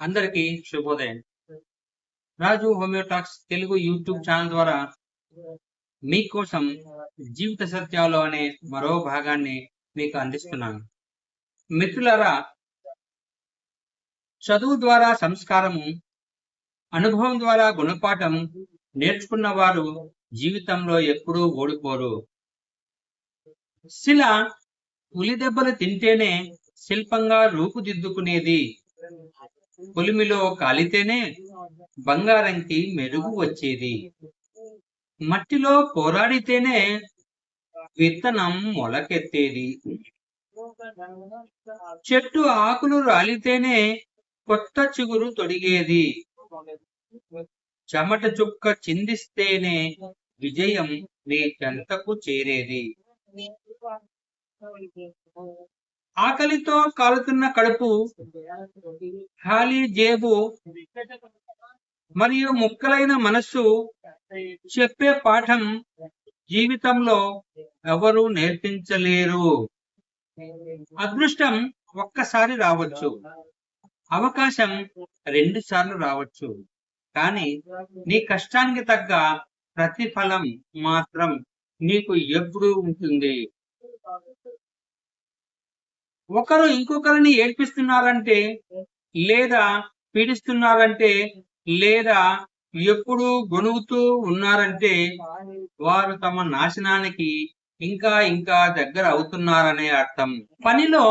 అందరికీ శుభోదయం. Raju హోమియోటాక్స్ Telugu YouTube channel ద్వారా మీకోసం జీవిత సత్యాలు అనే మరో భాగాన్ని మీకు అందిస్తున్నాను. మిత్రులారా చదువు ద్వారా సంస్కారము అనుభవం ద్వారా గుణపాఠం నేర్చుకున్న వారు జీవితంలో ఎప్పుడూ ఓడిపోరు. శిల ఉలి దెబ్బలు తింటేనే శిల్పంగా రూపుదిద్దుకునేది. కొలిమిలో కాలితేనే బంగారంకి మెరుగు వచ్చేది. మట్టిలో పోరాడితేనే విత్తనం మొలకెత్తేది. చెట్టు ఆకులు రాలితేనే కొత్త చిగురు తొడిగేది. చెమట చుక్క చిందిస్తేనే విజయం నీ చెంతకు చేరేది. ఆకలితో కాలుతున్న కడుపు ఖాళీ జేబు మరియు ముక్కలైన మనస్సు చెప్పే పాఠం జీవితంలో ఎవరు నేర్పించలేరు. అదృష్టం ఒక్కసారి రావచ్చు. అవకాశం రెండు సార్లు రావచ్చు. కానీ నీ కష్టానికి తగ్గ ప్రతిఫలం మాత్రం నీకు ఎప్పుడూ ఉంటుంది. ఒకరు ఇంకొకరిని ఏడ్పిస్తున్నారంటే లేదా పీడిస్తున్నారంటే లేదా ఎప్పుడు గొనుగుతూ ఉన్నారంటే వారు తమ నాశనానికి ఇంకా ఇంకా దగ్గర అవుతున్నారనే అర్థం. పనిలో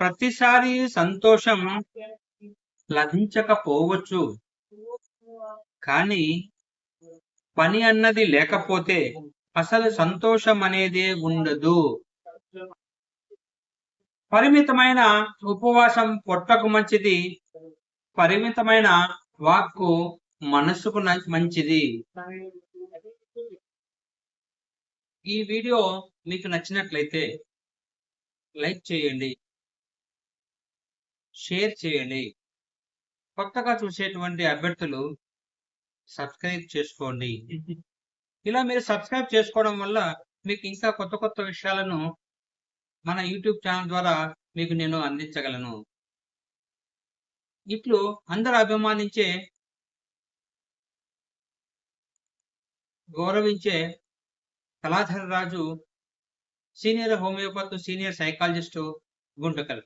ప్రతిసారి సంతోషం లభించకపోవచ్చు. కానీ పని అన్నది లేకపోతే అసలు సంతోషం అనేదే ఉండదు. పరిమితమైన ఉపవాసం పొట్టకు మంచిది పరిమితమైన వాక్కు మనస్సుకు న- మంచిది. ఈ వీడియో మీకు నచ్చినట్లయితే లైక్ చేయండి షేర్ చేయండి. కొత్తగా చూసేటువంటి అభ్యర్థులు సబ్స్క్రైబ్ చేసుకోండి. ఇలా మీరు సబ్స్క్రైబ్ చేసుకోవడం వల్ల మీకు ఇంకా కొత్త కొత్త విషయాలను మన యూట్యూబ్ ఛానల్ ద్వారా మీకు నేను అందించగలను. ఇట్లు అందరు అభిమానించే గౌరవించే Kaladhara Raju senior homeopathy senior psychologist Guntakal